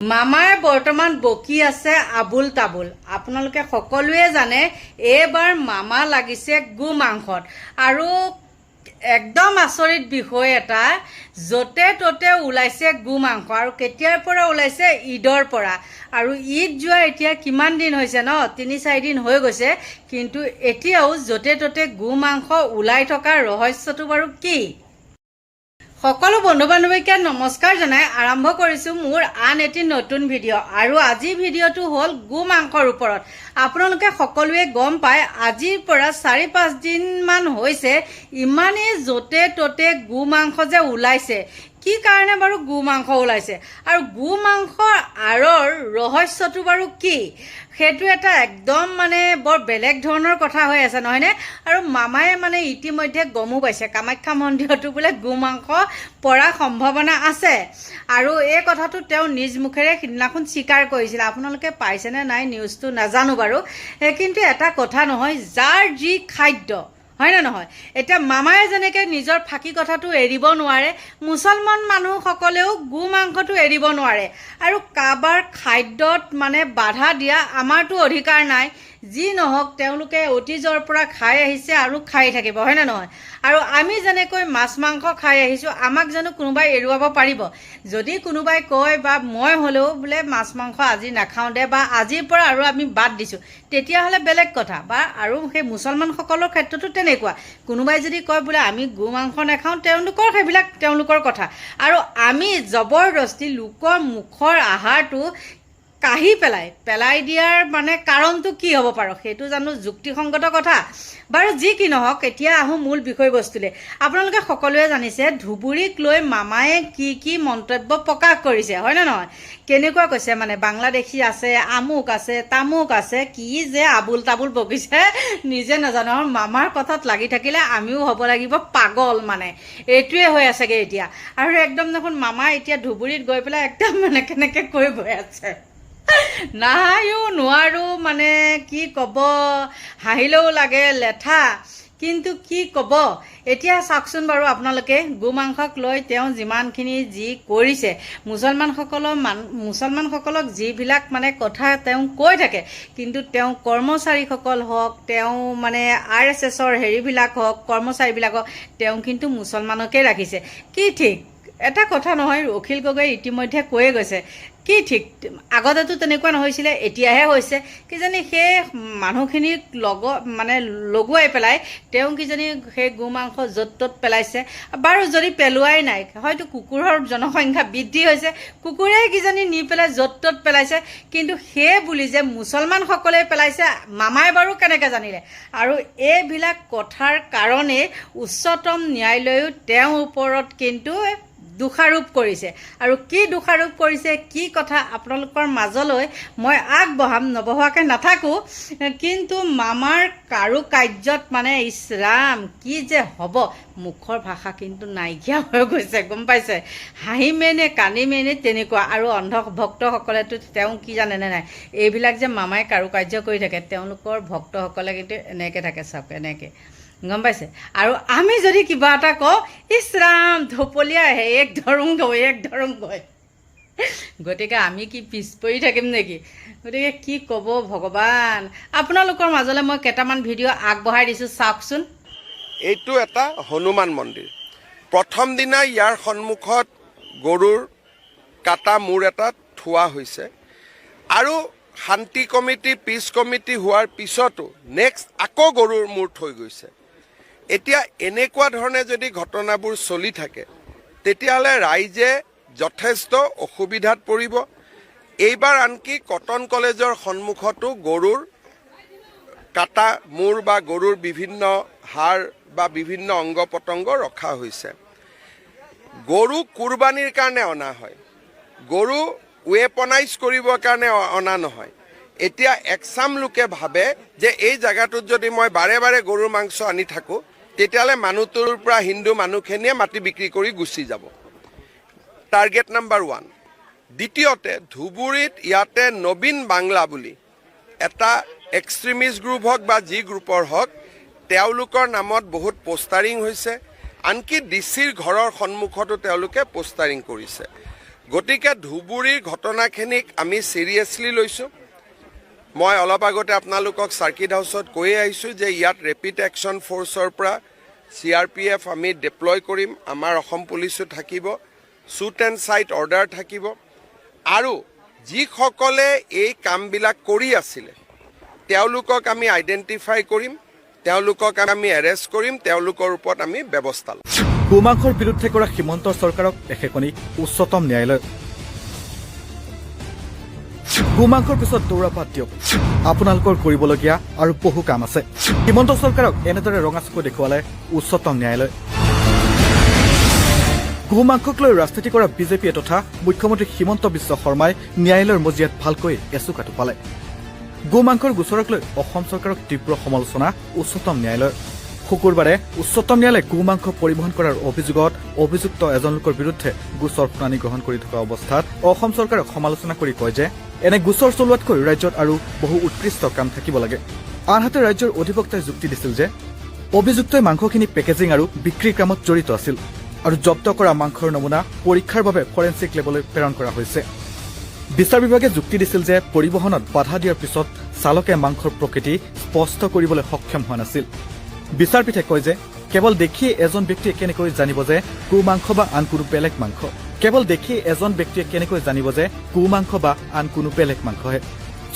মামাই বৰ্তমান বকি আছে আবুল তাবুল। আপোনালোকে সকলোৱে জানে এইবাৰ মামা লাগিছে গো মাংসত আৰু একদম আচৰিত বিষয় এটা য'তে ত'তে ওলাইছে গো মাংস আৰু কেতিয়াৰ পৰা ওলাইছে? ঈদৰ পৰা। আৰু ঈদ যোৱা এতিয়া কিমান দিন হৈছে ন? তিনি চাৰিদিন হৈ গৈছে। কিন্তু এতিয়াও য'তে ত'তে গো মাংস ওলাই থকা ৰহস্যটো বাৰু কি? সকলো বন্ধু বান্ধৱীকে নমস্কাৰ জনাই আৰম্ভ কৰিছোঁ মোৰ আন এটি নতুন ভিডিঅ' আৰু আজিৰ ভিডিঅ'টো হ'ল গো মাংসৰ ওপৰত। আপোনালোকে সকলোৱে গম পায়, আজিৰ পৰা চাৰি পাঁচদিনমান হৈছে ইমানেই য'তে ত'তে গো মাংস যে ওলাইছে। কি কাৰণে বাৰু গো মাংস ওলাইছে? আৰু গো মাংসৰ আঁৰৰ ৰহস্যটো বাৰু কি? সেইটো এটা একদম মানে বৰ বেলেগ ধৰণৰ কথা হৈ আছে নহয়নে আৰু মামায়ে মানে ইতিমধ্যে গমো পাইছে কামাখ্যা মন্দিৰতো বোলে গো মাংস পৰাৰ সম্ভাৱনা আছে। আৰু এই কথাটো তেওঁ নিজ মুখেৰে সিদিনাখন স্বীকাৰ কৰিছিলে। আপোনালোকে পাইছেনে নাই নিউজটো নাজানো বাৰু। কিন্তু এটা কথা নহয় যাৰ যি খাদ্য হয়নে নহয়? এতিয়া মামাই যেনেকৈ নিজৰ ফাঁকি কথাটো এৰিব নোৱাৰে মুছলমান মানুহসকলেও গো মাংসটো এৰিব নোৱাৰে। আৰু কাৰোবাৰ খাদ্যত মানে বাধা দিয়া আমাৰতো অধিকাৰ নাই। যি নহওক তেওঁলোকে অতীজৰ পৰা খাই আহিছে আৰু খাই থাকিব হয়নে নহয়? আৰু আমি যেনেকৈ মাছ মাংস খাই আহিছোঁ আমাক জানো কোনোবাই এৰুৱাব পাৰিব? যদি কোনোবাই কয় বা মই হ'লেও বোলে মাছ মাংস আজি নাখাওঁ দে বা আজিৰ পৰা আৰু আমি বাদ দিছোঁ তেতিয়াহ'লে বেলেগ কথা। বা আৰু সেই মুছলমানসকলৰ ক্ষেত্ৰতো তেনেকুৱা। কোনোবাই যদি কয় বোলে আমি গো মাংস নাখাওঁ তেওঁলোকৰ সেইবিলাক তেওঁলোকৰ কথা। আৰু আমি জবৰদস্তি লোকৰ মুখৰ আহাৰটো কাঢ়ি পেলাই পেলাই দিয়াৰ মানে কাৰণটো কি হ'ব পাৰোঁ? সেইটো জানো যুক্তিসংগত কথা। বাৰু যি কি নহওক, এতিয়া আহোঁ মূল বিষয়বস্তুলৈ। আপোনালোকে সকলোৱে জানিছে ধুবুৰীক লৈ মামায়ে কি কি মন্তব্য প্ৰকাশ কৰিছে হয়নে নহয়? কেনেকুৱা কৈছে মানে? বাংলাদেশী আছে, আমুক আছে, তামুক আছে, কি যে আবুল তাবুল বকিছে, নিজে নাজানো। আৰু মামাৰ কথাত লাগি থাকিলে আমিও হ'ব লাগিব পাগল মানে। এইটোৱে হৈ আছেগৈ এতিয়া। আৰু একদম দেখোন মামা এতিয়া ধুবুৰীত গৈ পেলাই একদম মানে কেনেকৈ কৈ গৈ আছে। নাহায়ো নোৱাৰো মানে কি ক'ব। হাঁহিলেও লাগে লেঠা। কিন্তু কি ক'ব? এতিয়া চাওকচোন বাৰু আপোনালোকে গো মাংসক লৈ তেওঁ যিমানখিনি যি কৰিছে মুছলমানসকলৰ মান মুছলমানসকলক যিবিলাক মানে কথা তেওঁ কৈ থাকে কিন্তু তেওঁ কৰ্মচাৰীসকল হওক তেওঁ মানে আৰ এছ এছৰ হেৰিবিলাক হওক কৰ্মচাৰীবিলাকক তেওঁ কিন্তু মুছলমানকে ৰাখিছে। কি ঠিক? এটা কথা নহয় অখিল গগৈ ইতিমধ্যে কৈয়ে গৈছে কি ঠিক? আগতেতো তেনেকুৱা নহৈছিলে, এতিয়াহে হৈছে। কিজানি সেই মানুহখিনিক লগ মানে লগুৱাই পেলাই তেওঁ কিজানি সেই গো মাংস য'ত ত'ত পেলাইছে। বাৰু যদি পেলোৱাই নাই, হয়তো কুকুৰৰ জনসংখ্যা বৃদ্ধি হৈছে। কুকুৰে কিজানি নি পেলাই য'ত ত'ত পেলাইছে। কিন্তু সেই বুলি যে মুছলমানসকলে পেলাইছে, মামাই বাৰু কেনেকৈ জানিলে? আৰু এইবিলাক কথাৰ কাৰণে উচ্চতম ন্যায়ালয়েও তেওঁৰ ওপৰত কিন্তু দোষাৰোপ কৰিছে। আৰু কি দোষাৰোপ কৰিছে কি কথা আপোনালোকৰ মাজলৈ মই আগবঢ়াম নবঢ়োৱাকৈ নাথাকোঁ। কিন্তু মামাৰ কাৰু কাৰ্যত মানে ইছৰাম কি যে হ'ব? মুখৰ ভাষা কিন্তু নাইকিয়া হৈ গৈছে গম পাইছে? হাঁহি মেনে কান্দি মেনে তেনেকুৱা। আৰু অন্ধ ভক্তসকলেতো তেওঁ কি জানেনে নাই? এইবিলাক যে মামাই কাৰু কাৰ্য কৰি থাকে তেওঁলোকৰ ভক্তসকলে কিন্তু এনেকৈ থাকে চাওক এনেকৈ। গম পাইছে? আৰু আমি যদি কিবা এটা কওঁ ইছৰাম ধপলীয়া আহে এক ধৰোং গৈ এক ধৰোং গৈ। গতিকে আমি কি পিছ পৰি থাকিম নেকি? গতিকে কি ক'ব ভগৱান? আপোনালোকৰ মাজলৈ মই কেইটামান ভিডিঅ' আগবঢ়াই দিছোঁ চাওকচোন। এইটো এটা হনুমান মন্দিৰ। প্ৰথম দিনা ইয়াৰ সন্মুখত গৰুৰ কাটা মূৰ এটা থোৱা হৈছে। আৰু শান্তি কমিটি পিচ কমিটি হোৱাৰ পিছতো নেক্সট আকৌ গৰুৰ মূৰ থৈ গৈছে। এতিয়া এনেকুৱা ধৰণে যদি ঘটনাবোৰ চলি থাকে, তেতিয়াহ'লে ৰাইজে যথেষ্ট অসুবিধাত পৰিব। এইবাৰ আনকি কটন কলেজৰ সন্মুখতো গৰুৰ কাটা, মূৰ বা গৰুৰ বিভিন্ন হাড় বা বিভিন্ন অংগ পতংগ ৰখা হৈছে। গৰু কুৰবানীৰ কাৰণে অনা হয়। গৰু ৱেপনাইজ কৰিবৰ কাৰণে অনা নহয়। এতিয়া একচাম লোকে ভাবে যে এই জেগাটোত যদি মই বাৰে বাৰে গৰুৰ মাংস আনি থাকোঁ তেতিয়াহ'লে মানুহটোৰ পৰা হিন্দু মানুহখিনিয়ে মাটি বিক্ৰী কৰি গুচি যাব। টাৰ্গেট নাম্বাৰ ওৱান দ্বিতীয়তে, ধুবুৰীত ইয়াতে নবীন বাংলা বুলি এটা এক্সট্ৰিমিষ্ট গ্ৰুপ হওক বা যি গ্ৰুপৰ হওক, তেওঁলোকৰ নামত বহুত পোষ্টাৰিং হৈছে। আনকি ডি চিৰ ঘৰৰ সন্মুখতো তেওঁলোকে পোষ্টাৰিং কৰিছে। গতিকে ধুবুৰীৰ ঘটনাখিনিক আমি ছিৰিয়াছলি লৈছোঁ। মই অলপ আগতে আপোনালোকক চাৰ্কিট হাউচত কৈয়ে আহিছোঁ যে ইয়াত ৰেপিড একশ্যন ফ'ৰ্চৰ পৰা চি আৰ পি এফ আমি ডিপ্লয় কৰিম। আমাৰ অসম পুলিচো থাকিব। শ্বুট এণ্ড চাইট অৰ্ডাৰ থাকিব। আৰু যিসকলে এই কামবিলাক কৰি আছিলে, তেওঁলোকক আমি আইডেণ্টিফাই কৰিম, তেওঁলোকক আমি এৰেষ্ট কৰিম, তেওঁলোকৰ ওপৰত আমি ব্যৱস্থা ল'ম। বিৰুদ্ধে কৰা সীমন্ত চৰকাৰক এশেকনি উচ্চতম ন্যায়ালয় গোমাংসৰ পিছত দৌৰা পাত দিয়ক। আপোনালোকৰ কৰিবলগীয়া আৰু বহু কাম আছে। হিমন্ত চৰকাৰক এনেদৰে ৰঙা চকু দেখুৱালে উচ্চতম ন্যায়ালয়। গোমাংসক লৈ ৰাজনীতি কৰা বিজেপিয়ে তথা মুখ্যমন্ত্ৰী হিমন্ত বিশ্ব শৰ্মাই ন্যায়ালয়ৰ মজিয়াত ভালকৈ এচুকাটো পালে গোমাংসৰ গোচৰক লৈ অসম চৰকাৰক তীব্ৰ সমালোচনা উচ্চতম ন্যায়ালয়ৰ। শুকুৰবাৰে উচ্চতম ন্যায়ালয়ে গোমাংস পৰিবহণ কৰাৰ অভিযোগত অভিযুক্ত এজন লোকৰ বিৰুদ্ধে গোচৰ শুনানি গ্ৰহণ কৰি থকা অৱস্থাত অসম চৰকাৰক সমালোচনা কৰি কয় যে এনে গোচৰ চলোৱাতকৈ ৰাজ্যত আৰু বহু উৎকৃষ্ট কাম থাকিব লাগে। আনহাতে ৰাজ্যৰ অধিবক্তাই যুক্তি দিছিল যে অভিযুক্তই মাংসখিনি পেকেজিং আৰু বিক্ৰীৰ কামত জড়িত আছিল আৰু জব্দ কৰা মাংসৰ নমুনা পৰীক্ষাৰ বাবে ফৰেনচিক লেবলৈ প্ৰেৰণ কৰা হৈছে। বিচাৰ বিভাগে যুক্তি দিছিল যে পৰিবহণত বাধা দিয়াৰ পিছত চালকে মাংসৰ প্ৰকৃতি স্পষ্ট কৰিবলৈ সক্ষম হোৱা নাছিল। বিচাৰপীঠে কয় যে, কেৱল দেখিয়ে এজন ব্যক্তিয়ে কেনেকৈ জানিব যে কু মাংস বা আন কোনো বেলেগ মাংস। কেৱল দেখিয়ে এজন ব্যক্তিয়ে কেনেকৈ জানিব যে কু মাংস বা আন কোনো বেলেগ মাংসহে।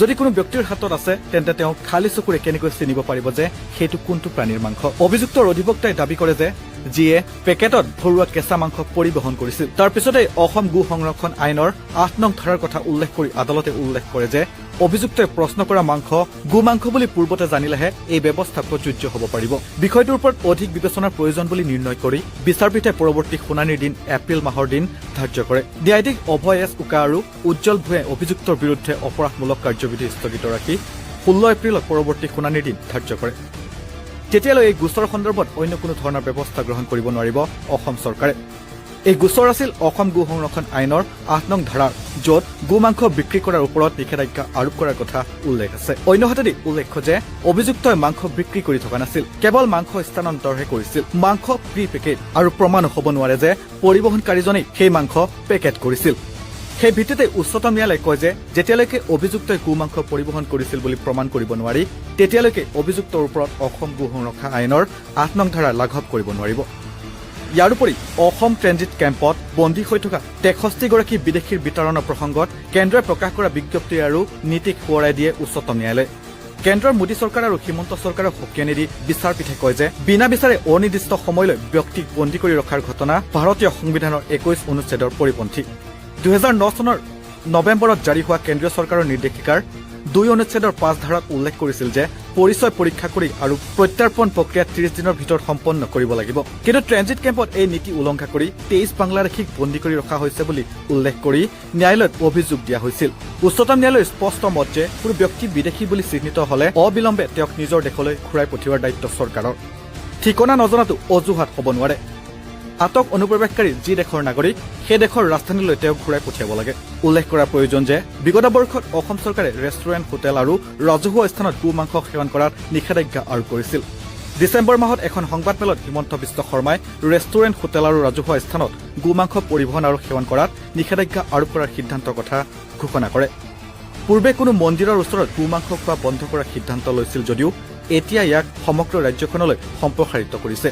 যদি কোনো ব্যক্তিৰ হাতত আছে, তেন্তে তেওঁ খালী চকুৰে কেনেকৈ চিনিব পাৰিব যে সেইটো কোনটো প্ৰাণীৰ মাংস। অভিযুক্তৰ অধিবক্তাই দাবি কৰে যে যিয়ে পেকেটত ভৰোৱা কেঁচা মাংস পৰিবহণ কৰিছিল। তাৰ পিছতে অসম গো সংৰক্ষণ আইনৰ আঠ নং ধাৰাৰ কথা উল্লেখ কৰি আদালতে উল্লেখ কৰে যে, অভিযুক্তই প্ৰশ্ন কৰা মাংস, গো মাংস বুলি পূৰ্বতে জানিলেহে এই ব্যৱস্থা প্ৰযোজ্য হ'ব পাৰিব। বিষয়টোৰ ওপৰত অধিক বিবেচনাৰ প্ৰয়োজন বুলি নিৰ্ণয় কৰি বিচাৰপীঠে পৰৱৰ্তী শুনানিৰ দিন, এপ্ৰিল মাহৰ দিন ধাৰ্য কৰে। ন্যায়াধীশ অভয় এছ উকা আৰু উজ্জ্বল ভূঞে অভিযুক্তৰ বিৰুদ্ধে অপৰাধমূলক কাৰ্যবিধি স্থগিত ৰাখি ষোল্ল এপ্ৰিলত পৰৱৰ্তী শুনানিৰ দিন ধাৰ্য কৰে। তেতিয়ালৈ এই গোচৰ সন্দৰ্ভত অন্য কোনো ধৰণৰ ব্যৱস্থা গ্ৰহণ কৰিব নোৱাৰিব অসম চৰকাৰে। এই গোচৰ আছিল অসম গো সংৰক্ষণ আইনৰ আঠ নং ধাৰাৰ য'ত গো মাংস বিক্ৰী কৰাৰ ওপৰত নিষেধাজ্ঞা আৰোপ কৰাৰ কথা উল্লেখ আছে। অন্যহাতেদি উল্লেখ্য যে অভিযুক্তই মাংস বিক্ৰী কৰি থকা নাছিল কেৱল মাংস স্থানান্তৰহে কৰিছিল। মাংস প্ৰি পেকেট আৰু প্ৰমাণ হ'ব নোৱাৰে যে পৰিবহণকাৰীজনেই সেই মাংস পেকেট কৰিছিল। সেই ভিত্তিতে উচ্চতম ন্যায়ালয়ে কয় যে, যেতিয়ালৈকে অভিযুক্তই গো মাংস পৰিবহণ কৰিছিল বুলি প্ৰমাণ কৰিব নোৱাৰি, তেতিয়ালৈকে অভিযুক্তৰ ওপৰত অসম গো আইনৰ আঠ নং ধাৰা লাঘৱ কৰিব নোৱাৰিব। ইয়াৰোপৰি অসম ট্ৰেনজিট কেম্পত বন্দী হৈ থকা তেষষ্ঠিগৰাকী বিদেশীৰ বিতৰণৰ প্ৰসংগত কেন্দ্ৰই প্ৰকাশ কৰা বিজ্ঞপ্তি আৰু নীতিক সোঁৱৰাই দিয়ে উচ্চতম ন্যায়ালয়ে। কেন্দ্ৰৰ মোদী চৰকাৰ আৰু হিমন্ত চৰকাৰক সকিয়ানি দি বিচাৰপীঠে কয় যে, বিনা বিচাৰে অনিৰ্দিষ্ট সময়লৈ ব্যক্তিক বন্দী কৰি ৰখাৰ ঘটনা ভাৰতীয় সংবিধানৰ একৈশ অনুচ্ছেদৰ পৰিপন্থী। দুহেজাৰ ন চনৰ নৱেম্বৰত জাৰি হোৱা কেন্দ্ৰীয় চৰকাৰৰ নিৰ্দেশিকাৰ দুই অনুচ্ছেদৰ পাঁচ ধাৰাত উল্লেখ কৰিছিল যে পৰিচয় পৰীক্ষা কৰি আৰু প্ৰত্যাৰ্পণ প্ৰক্ৰিয়া ত্ৰিশ দিনৰ ভিতৰত সম্পন্ন কৰিব লাগিব। কিন্তু ট্ৰেনজিট কেম্পত এই নীতি উলংঘা কৰি তেইছ বাংলাদেশীক বন্দী কৰি ৰখা হৈছে বুলি উল্লেখ কৰি ন্যায়ালয়ত অভিযোগ দিয়া হৈছিল। উচ্চতম ন্যায়ালয়ৰ স্পষ্ট মত যে কোনো ব্যক্তি বিদেশি বুলি চিহ্নিত হলে অবিলম্বে তেওঁক নিজৰ দেশলৈ ঘূৰাই পঠিওৱাৰ দায়িত্ব চৰকাৰৰ। ঠিকনা নজনাতো অজুহাত হ'ব নোৱাৰে। আটক অনুপ্ৰৱেশকাৰী যি দেশৰ নাগৰিক সেই দেশৰ ৰাজধানীলৈ তেওঁক ঘূৰাই পঠিয়াব লাগে। উল্লেখ কৰাৰ প্ৰয়োজন যে বিগত বৰ্ষত অসম চৰকাৰে ৰেষ্টুৰেণ্ট হোটেল আৰু ৰাজহুৱা স্থানত গো মাংস সেৱন কৰাত নিষেধাজ্ঞা আৰোপ কৰিছিল। ডিচেম্বৰ মাহত এখন সংবাদমেলত হিমন্ত বিশ্ব শৰ্মাই ৰেষ্টুৰেণ্ট হোটেল আৰু ৰাজহুৱা স্থানত গো মাংস পৰিবহণ আৰু সেৱন কৰাত নিষেধাজ্ঞা আৰোপ কৰাৰ সিদ্ধান্তৰ কথা ঘোষণা কৰে। পূৰ্বে কোনো মন্দিৰৰ ওচৰত গো মাংস খোৱা বন্ধ কৰাৰ সিদ্ধান্ত লৈছিল যদিও এতিয়া ইয়াক সমগ্ৰ ৰাজ্যখনলৈ সম্প্ৰসাৰিত কৰিছে।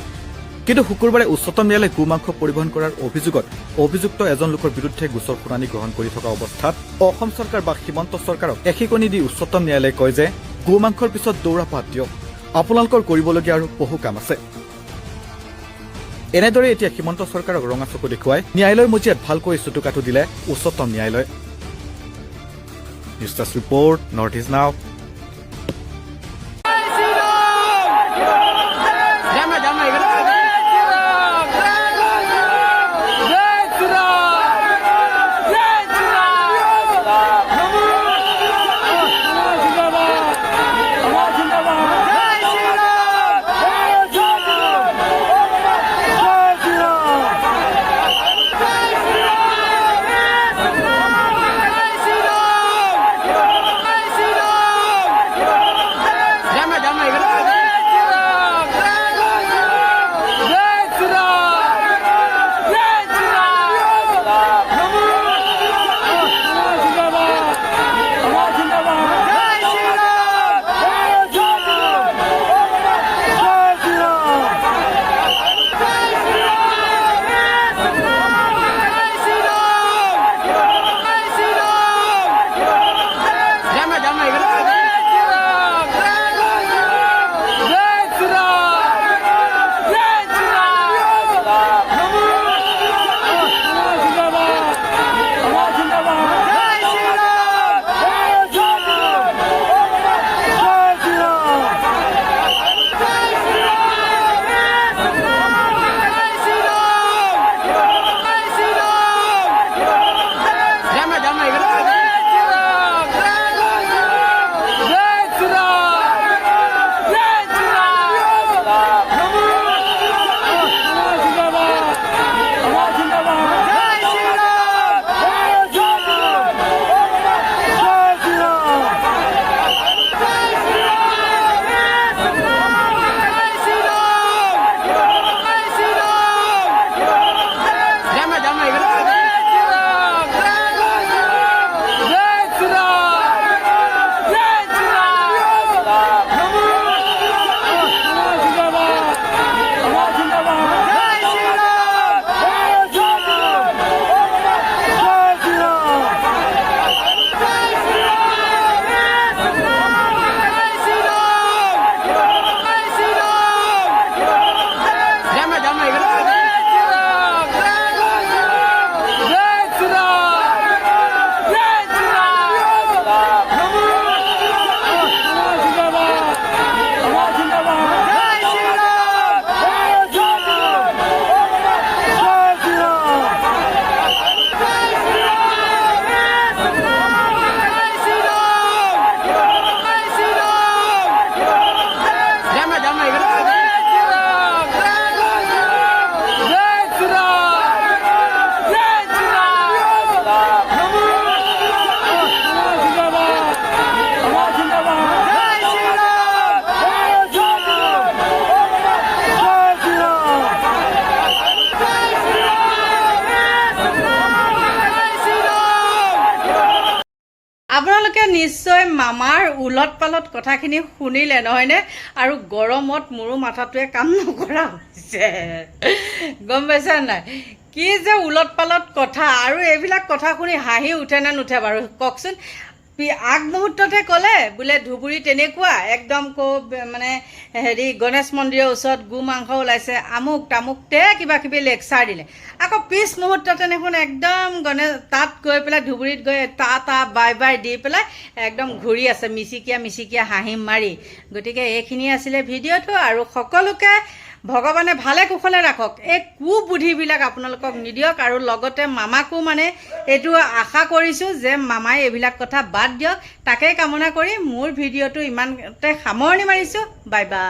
কিন্তু শুকুৰবাৰে উচ্চতম ন্যায়ালয়ে গো মাংস পৰিবহণ কৰাৰ অভিযোগত অভিযুক্ত এজন লোকৰ বিৰুদ্ধে গোচৰ শুনানি গ্ৰহণ কৰি থকা অৱস্থাত অসম চৰকাৰ বা সীমান্ত চৰকাৰক এশিকনি দি উচ্চতম ন্যায়ালয়ে কয় যে গো মাংসৰ পিছত দৌৰা পাত দিয়ক। আপোনালোকৰ কৰিবলগীয়া আৰু বহু কাম আছে। এনেদৰে এতিয়া সীমান্ত চৰকাৰক ৰঙা চকু দেখুৱাই ন্যায়ালয়ৰ মজিয়াত ভালকৈ চুটুকাটো দিলে উচ্চতম ন্যায়ালয়ে। News report north east now. আপোনালোকে নিশ্চয় মামাৰ ওলট পালট কথাখিনি শুনিলে নহয়নে? আৰু গৰমত মোৰো মাথাটোৱে কাম নকৰা হৈছে। গম পাইছা নাই? কি যে ওলট পালট কথা। আৰু এইবিলাক কথা শুনি হাঁহি উঠে নে নুঠে বাৰু? কওকচোন। আগমুহূৰ্ততে ক'লে, বোলে ধুবুৰী তেনেকুৱা, একদম ক মানে হেৰি, গণেশ মন্দিৰৰ ওচৰত গো মাংস ওলাইছে, আমুক তামুকতে কিবা কিবি লেকচাৰ দিলে। আকৌ পিছ মুহূৰ্ততে দেখোন একদম গণেশ, তাত গৈ পেলাই, ধুবুৰীত গৈ তা তা, বাই বাই দি পেলাই, একদম ঘূৰি আছে, মিচিকিয়া মিচিকিয়া হাঁহি মাৰি। গতিকে এইখিনি আছিলে ভিডিঅ'টো আৰু সকলোকে ভগৱানে ভালে কুশলে ৰাখক। এই কুবুদ্ধিবিলাক আপোনালোকক নিদিয়ক আৰু লগতে মামাকো মানে এইটো আশা কৰিছোঁ যে মামাই এইবিলাক কথা বাদ দিয়ক। তাকেই কামনা কৰি মোৰ ভিডিঅ'টো ইমানতে সামৰণি মাৰিছোঁ। Bye bye.